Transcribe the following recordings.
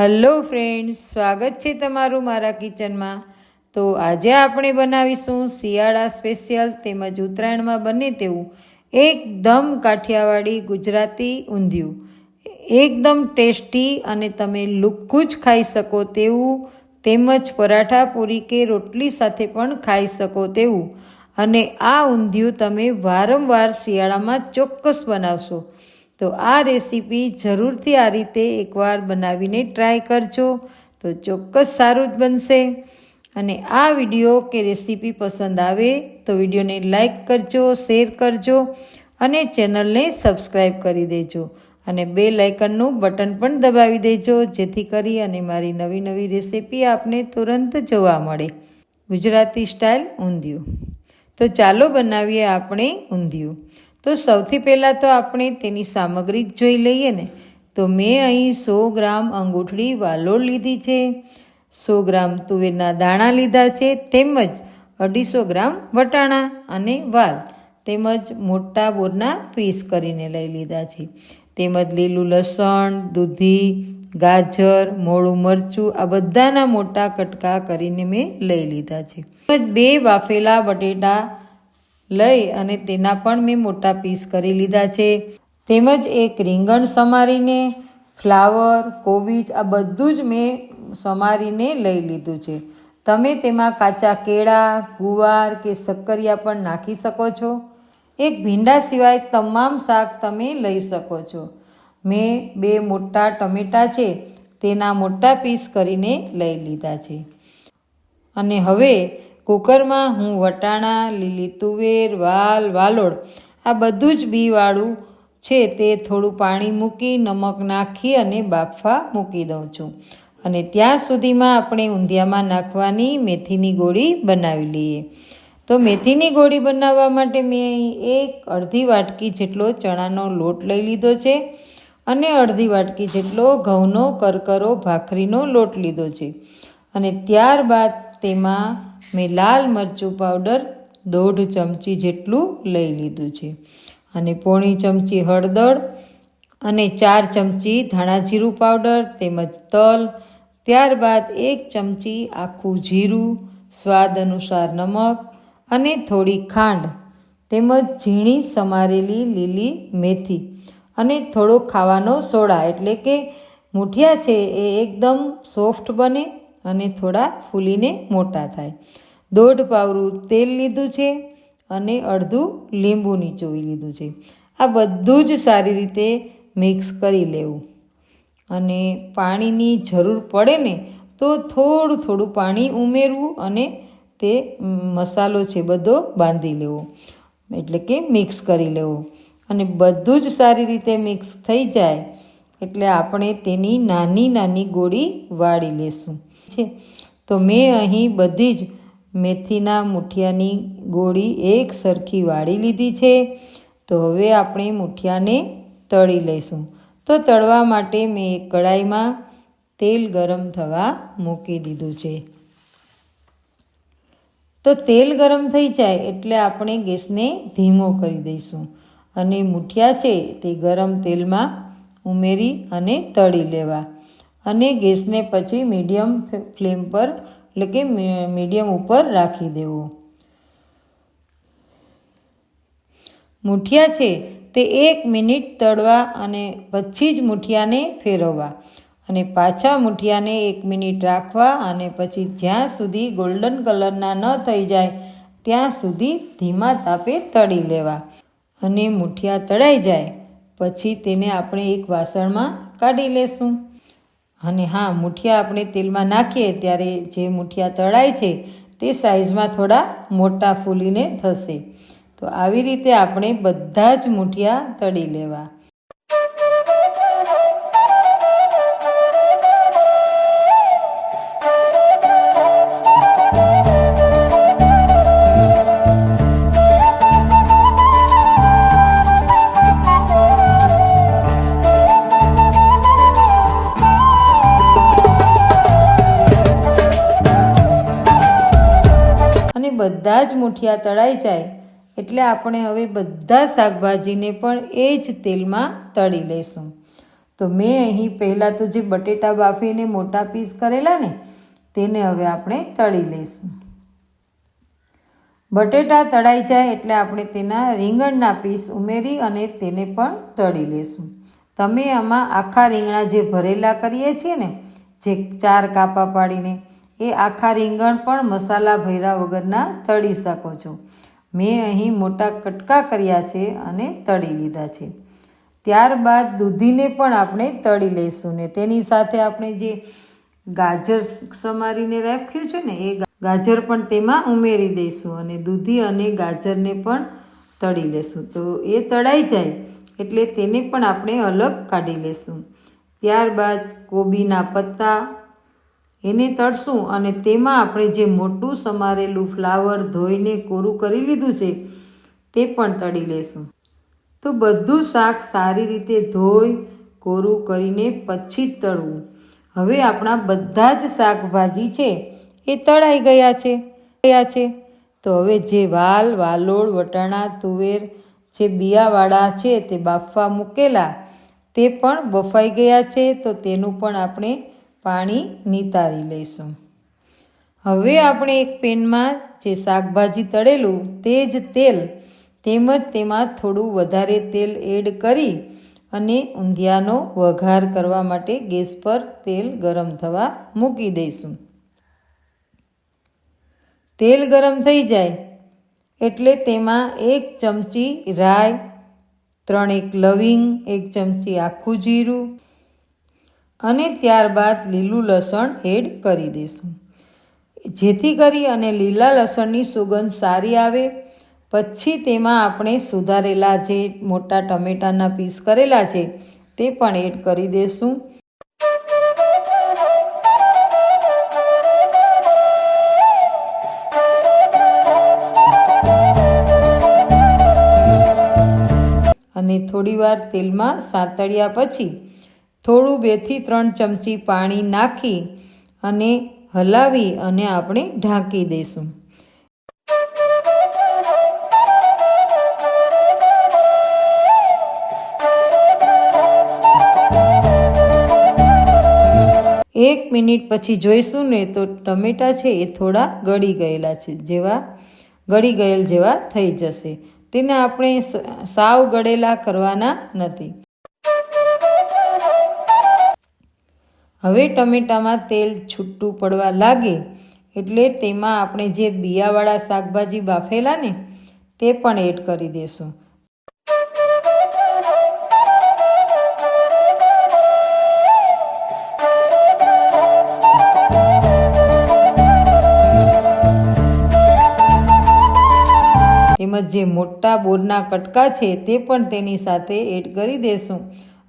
Hello friends સ્વાગત છે તમારું મારા કિચનમાં. તો આજે આપણે બનાવીશું શિયાળા સ્પેશિયલ તેમજ ઉત્તરાયણમાં બને તેવું એકદમ કાઠિયાવાડી ગુજરાતી ઊંધિયું. એકદમ ટેસ્ટી અને તમે લુક્કું જ ખાઈ શકો તેવું, તેમજ પરાઠા પૂરી કે રોટલી સાથે પણ ખાઈ શકો તેવું. અને આ ઊંધિયું તમે વારંવાર શિયાળામાં ચોક્કસ બનાવશો. તો આ રેસીપી જરૂરથી આ રીતે એકવાર બનાવીને ટ્રાય કરજો. તો ચોક્કસ સારું જ બનશે. અને આ વીડિયો કે રેસીપી પસંદ આવે તો વિડીયોને લાઇક કરજો, શેર કરજો અને ચેનલને સબસ્ક્રાઈબ કરી દેજો. અને બે લાઇકનનું બટન પણ દબાવી દેજો, જેથી કરી અને મારી નવી નવી રેસીપી આપને તુરંત જોવા મળે. ગુજરાતી સ્ટાઇલ ઊંધિયું. તો ચાલો બનાવીએ આપણે ઊંધિયું. તો સૌથી પહેલાં તો આપણે તેની સામગ્રી જ જોઈ લઈએ ને. તો મેં અહીં સો ગ્રામ અંગૂઠડી વાલોળ લીધી છે. સો ગ્રામ તુવેરના દાણા લીધા છે. તેમજ અઢીસો ગ્રામ વટાણા અને વાલ. તેમજ મોટા બોરના પીસ કરીને લઈ લીધા છે. તેમજ લીલું લસણ, દૂધી, ગાજર, મોળું મરચું આ બધાના મોટા કટકા કરીને મેં લઈ લીધા છે. તેમજ બે બાફેલા બટેટા લઈ અને તેના પણ મેં મોટા પીસ કરી લીધા છે. તેમજ એક રીંગણ સમારીને ફ્લાવર કોબીજ, આ બધું જ મેં સમારીને લઈ લીધું છે. તમે તેમાં કાચા કેળા, ગુવાર કે શક્કરિયા પણ નાખી શકો છો. એક ભીંડા સિવાય તમામ શાક તમે લઈ શકો છો. મેં બે મોટા ટમેટાં છે, તેના મોટા પીસ કરીને લઈ લીધા છે. અને હવે કુકરમાં હું વટાણા, લીલી તુવેર, વાલ, વાલોળ, આ બધું જ બીવાળું છે તે થોડું પાણી મૂકી, નમક નાખી અને બાફવા મૂકી દઉં છું. અને ત્યાં સુધીમાં આપણે ઊંધિયામાં નાખવાની મેથીની ગોળી બનાવી લઈએ. તો મેથીની ગોળી બનાવવા માટે મેં એક અડધી વાટકી જેટલો ચણાનો લોટ લઈ લીધો છે અને અડધી વાટકી જેટલો ઘઉંનો, કરકરો, ભાખરીનો લોટ લીધો છે. અને ત્યારબાદ તેમાં મેં લાલ મરચું પાવડર દોઢ ચમચી જેટલું લઈ લીધું છે અને પોણી ચમચી હળદર અને ચાર ચમચી ધાણા જીરું પાવડર તેમજ તલ, ત્યારબાદ એક ચમચી આખું જીરું, સ્વાદ અનુસાર નમક અને થોડી ખાંડ તેમજ ઝીણી સમારેલી લીલી મેથી અને થોડો ખાવાનો સોડા એટલે કે મૂઠિયા છે એ એકદમ સોફ્ટ બને અને થોડા ફૂલીને મોટા થાય. દોઢ પાવરું તેલ લીધું છે અને અડધું લીંબુ નીચોવી લીધું છે. આ બધું જ સારી રીતે મિક્સ કરી લેવું. અને પાણીની જરૂર પડે ને તો થોડું થોડું પાણી ઉમેરવું અને તે મસાલો છે બધો બાંધી લેવો. એટલે કે મિક્સ કરી લેવો. અને બધું જ સારી રીતે મિક્સ થઈ જાય એટલે આપણે તેની નાની નાની ગોળી વાળી લેશું. છે. તો મેં અહીં બધી જ મેથીના મુઠિયાની ગોળી એક સરખી વાળી લીધી છે. તો હવે આપણે મુઠિયાને તળી લઈશું. તો તળવા માટે મેં એક કડાઈમાં તેલ ગરમ થવા મૂકી દીધું છે. તો તેલ ગરમ થઈ જાય એટલે આપણે ગેસને ધીમો કરી દઈશું અને મુઠિયા છે તે ગરમ તેલમાં ઉમેરી અને તળી લેવા. અને ગેસને પછી મીડિયમ ફ્લેમ પર, એટલે કે મીડિયમ ઉપર રાખી દેવો. મુઠિયા છે તે એક મિનિટ તળવા અને પછી જ મુઠિયાને ફેરવવા અને પાછા મુઠિયાને એક મિનિટ રાખવા અને પછી જ્યાં સુધી ગોલ્ડન કલરના ન થઈ જાય, ત્યાં સુધી ધીમા તાપે તળી લેવા અને મુઠિયા તળાઈ જાય. પછી તેને આપણે એક વાસણમાં કાઢી લેશું. અને હા, મુઠિયા આપણે તેલમાં નાખીએ ત્યારે જે મુઠિયા તળાય છે તે સાઈઝમાં થોડા મોટા ફૂલીને થશે. તો આવી રીતે આપણે બધા જ મુઠિયા તળી લેવા. બધા જ મુઠિયા તળાઈ જાય, એટલે આપણે હવે બધા શાકભાજીને પણ એ જ તેલમાં તળી લઈશું. તો મેં અહીં પહેલાં તો જે બટેટા બાફીને મોટા પીસ કરેલા ને, તેને હવે આપણે તળી લઈશું. બટેટા તળાઈ જાય એટલે આપણે તેના રીંગણના પીસ ઉમેરી અને તેને પણ તળી લઈશું. તમે આમાં આખા રીંગણા જે ભરેલા કરીએ છીએ ને, જે ચાર કાપા પાડીને એ આખા રીંગણ પણ મસાલા ભર્યા વગરના તળી શકો છો. મેં અહીં મોટા કટકા કર્યા છે અને તળી લીધા છે. ત્યારબાદ દૂધીને પણ આપણે તળી લઈશું ને તેની સાથે આપણે જે ગાજર સમારીને રાખ્યું છે ને એ ગાજર પણ તેમાં ઉમેરી દઈશું અને દૂધી અને ગાજરને પણ તળી લેશું તો એ તળાઈ જાય એટલે તેને પણ આપણે અલગ કાઢી લેશું ત્યારબાદ કોબીના પત્તા એને તળશું અને તેમાં આપણે જે મોટું સમારેલું ફ્લાવર ધોઈને કોરું કરી લીધું છે, તે પણ તળી લેશું. તો બધું શાક સારી રીતે ધોઈ કોરું કરીને પછી જ તળવું. હવે આપણા બધા જ શાકભાજી છે, એ તળાઈ ગયા છે ગયા છે. તો હવે જે વાલ, વાલોળ, વટાણા, તુવેર જે બિયાવાળા છે, તે બાફવા મૂકેલા, તે પણ બફાઈ ગયા છે, તો તેનું પણ આપણે પાણી નિતારી લઈશું. હવે આપણે એક પેનમાં જે શાકભાજી તળેલું તે જ તેલ તેમજ તેમાં થોડું વધારે તેલ એડ કરી અને ઊંધિયાનો વઘાર કરવા માટે ગેસ પર તેલ ગરમ થવા મૂકી દઈશું. તેલ ગરમ થઈ જાય એટલે તેમાં એક ચમચી રાઈ ત્રણેક લવિંગ, એક ચમચી આખું જીરું અને ત્યારબાદ લીલું લસણ એડ કરી દઈશું જેથી કરી અને લીલા લસણની સુગંધ સારી આવે. પછી તેમાં આપણે સુધારેલા જે મોટા ટમેટાના પીસ કરેલા છે, તે પણ એડ કરી દઈશું અને થોડીવાર તેલમાં સાંતળ્યા પછી થોડું બેથી ત્રણ ચમચી પાણી નાખી અને હલાવી અને આપણે ઢાંકી દઈશું. એક મિનિટ પછી જોઈશું ને તો ટમેટાં છે એ થોડા ગળી ગયેલા છે જેવા, ગળી ગયેલ જેવા થઈ જશે. તેને આપણે સાવ ગળેલા કરવાના નથી. હવે ટમેટામાં તેલ છૂટું પડવા લાગે એટલે તેમાં આપણે જે બિયાવાળા શાકભાજી બાફેલા ને, તે પણ એડ કરી દેશું. તેમજ જે મોટા બોરના કટકા છે, તે પણ તેની સાથે એડ કરી દેશું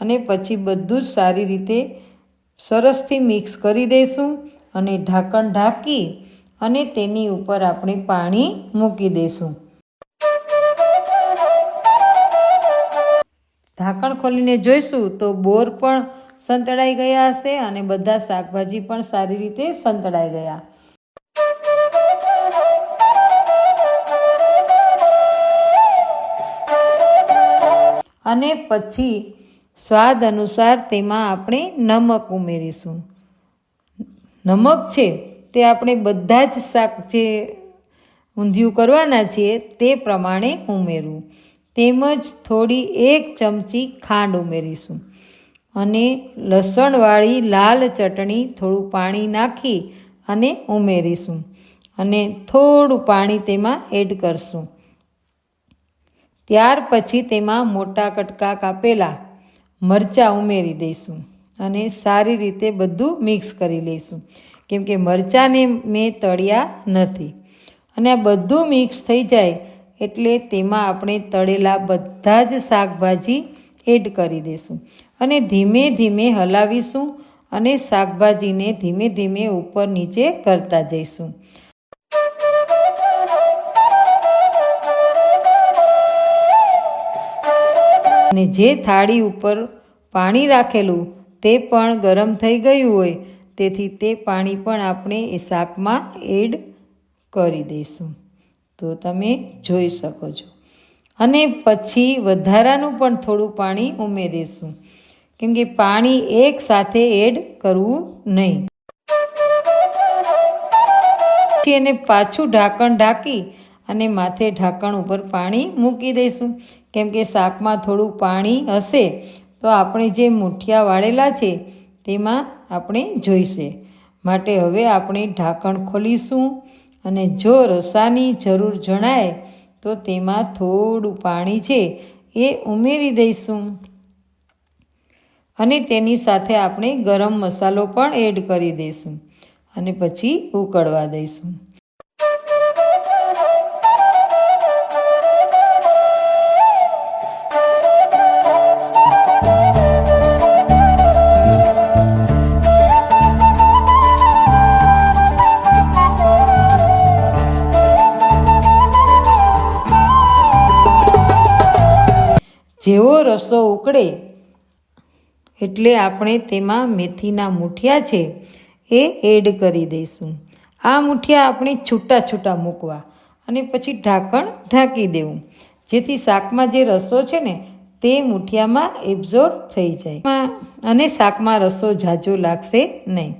અને પછી બધું જ સારી રીતે સરસથી મિક્સ કરી દઈશું અને ઢાંકણ ઢાંકી અને તેની ઉપર આપણે પાણી મૂકી દઈશું. ઢાંકણ ખોલીને જોઈશું તો બોર પણ સંતળાઈ ગયા હશે અને બધા શાકભાજી પણ સારી રીતે સંતળાઈ ગયા. અને પછી સ્વાદ અનુસાર તેમાં આપણે નમક ઉમેરીશું. નમક છે તે આપણે બધા જ શાક જે ઊંધિયું કરવાના છીએ તે પ્રમાણે ઉમેરવું. તેમજ થોડી એક ચમચી ખાંડ ઉમેરીશું. અને લસણવાળી લાલ ચટણી થોડું પાણી નાખી અને ઉમેરીશું. અને થોડું પાણી તેમાં એડ કરશું. ત્યાર પછી તેમાં મોટા કટકા કાપેલા મરચાં ઉમેરી દઈશું અને સારી રીતે બધું મિક્સ કરી લઈશું. કેમ કે મરચાંને મેં તળ્યા નથી. અને આ બધું મિક્સ થઈ જાય એટલે તેમાં આપણે તળેલા બધા જ શાકભાજી એડ કરી દઈશું. અને ધીમે ધીમે હલાવીશું અને શાકભાજીને ધીમે ધીમે ઉપર નીચે કરતા જઈશું. અને જે થાળી ઉપર પાણી રાખેલું તે પણ ગરમ થઈ ગયું હોય, તેથી તે પાણી પણ આપણે એ શાકમાં એડ કરી દઈશું. તો તમે જોઈ શકો છો. અને પછી વધારાનું પણ થોડું પાણી ઉમેરીશું, કેમ કે પાણી એક સાથે એડ કરવું નહીં. એને પાછું ઢાંકણ ઢાંકી અને માથે ઢાંકણ ઉપર પાણી મૂકી દઈશું. કેમ કે શાકમાં થોડું પાણી હશે તો આપણે જે મુઠિયા વાળેલા છે તેમાં આપણે જોઈશે. માટે હવે આપણે ઢાંકણ ખોલીશું અને જો રસાની જરૂર જણાય તો તેમાં થોડું પાણી છે એ ઉમેરી દઈશું. અને તેની સાથે આપણે ગરમ મસાલો પણ એડ કરી દઈશું અને પછી ઉકળવા દઈશું. જેવો રસો ઉકળે. એટલે આપણે તેમાં મેથીના મૂઠિયા છે એ એડ કરી દઈશું. આ મૂઠિયા આપણે છૂટા છૂટા મૂકવા અને પછી ઢાંકણ ઢાંકી દેવું. જેથી શાકમાં જે રસો છે ને, તે મૂઠિયામાં એબ્ઝોર્બ થઈ જાય. અને શાકમાં રસો ઝાઝો લાગશે નહીં.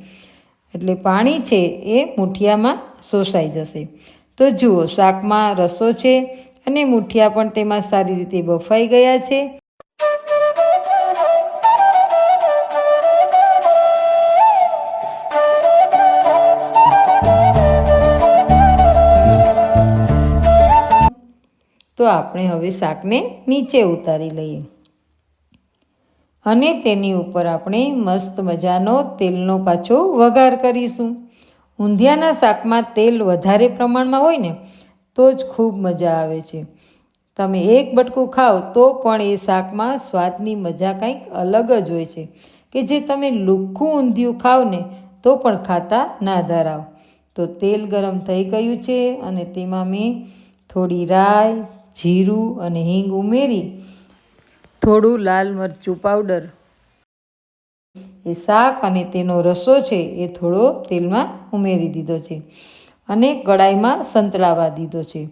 એટલે પાણી છે એ મૂઠિયામાં શોષાઈ જશે. તો જુઓ, શાકમાં રસો છે અને મુઠિયા પણ તેમાં સારી રીતે બફાઈ ગયા છે. તો આપણે હવે શાકને નીચે ઉતારી લઈએ. અને તેની ઉપર આપણે મસ્ત મજાનો તેલનો પાછો વઘાર કરીશું. ઊંધિયાના શાકમાં તેલ વધારે પ્રમાણમાં હોય ને તો જ ખૂબ મજા આવે છે. તમે એક બટકું ખાઓ તો પણ એ શાકમાં સ્વાદની મજા કંઈક અલગ જ હોય છે. કે જે તમે લુખ્ખું ઊંધિયું ખાઓ ને તો પણ ખાતા ના ધરાવ. તો તેલ ગરમ થઈ ગયું છે અને તેમાં મેં થોડી રાઈ, જીરું અને હિંગ ઉમેરી, થોડું લાલ મરચું પાવડર. એ શાક અને તેનો રસો છે એ થોડો તેલમાં ઉમેરી દીધો છે. અને કડાઈમાં સંતળાવા દીધો છે.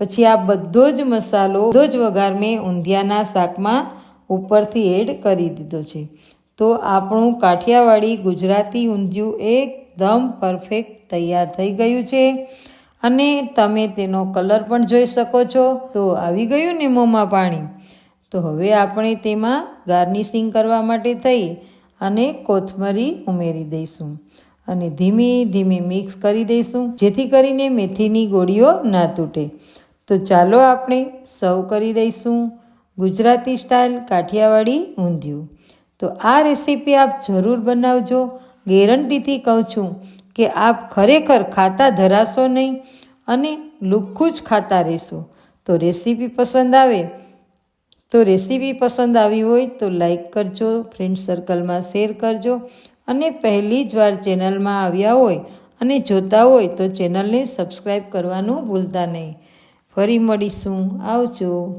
પછી આ બધો જ મસાલો બધો જ વઘાર મેં ઊંધિયાના શાકમાં ઉપરથી એડ કરી દીધો છે. તો આપણું કાઠિયાવાડી ગુજરાતી ઊંધિયું એકદમ પરફેક્ટ તૈયાર થઈ ગયું છે. અને તમે તેનો કલર પણ જોઈ શકો છો. તો આવી ગયું ને મોંમાં પાણી. તો હવે આપણે તેમાં ગાર્નિશિંગ કરવા માટે થઈ અને કોથમરી ઉમેરી દઈશું. અને ધીમી ધીમી મિક્સ કરી દઈશું, જેથી કરીને મેથીની ગોળીઓ ના તૂટે. તો ચાલો આપણે સર્વ કરી દઈશું. ગુજરાતી સ્ટાઇલ કાઠિયાવાડી ઊંધિયું. તો આ રેસીપી આપ જરૂર બનાવજો. ગેરંટીથી કહું છું કે આપ ખરેખર ખાતા ધરાશો નહીં અને લુખ્ખું જ ખાતા રહેશો. તો રેસીપી પસંદ આવે? તો રેસીપી પસંદ આવી હોય તો લાઈક કરજો, ફ્રેન્ડ સર્કલમાં શેર કરજો અને પહેલી જ વાર ચેનલમાં આવ્યા હોય અને જોતા હોય તો ચેનલને સબસ્ક્રાઈબ કરવાનું ભૂલતા નહીં. ફરી મળીશું. આવજો.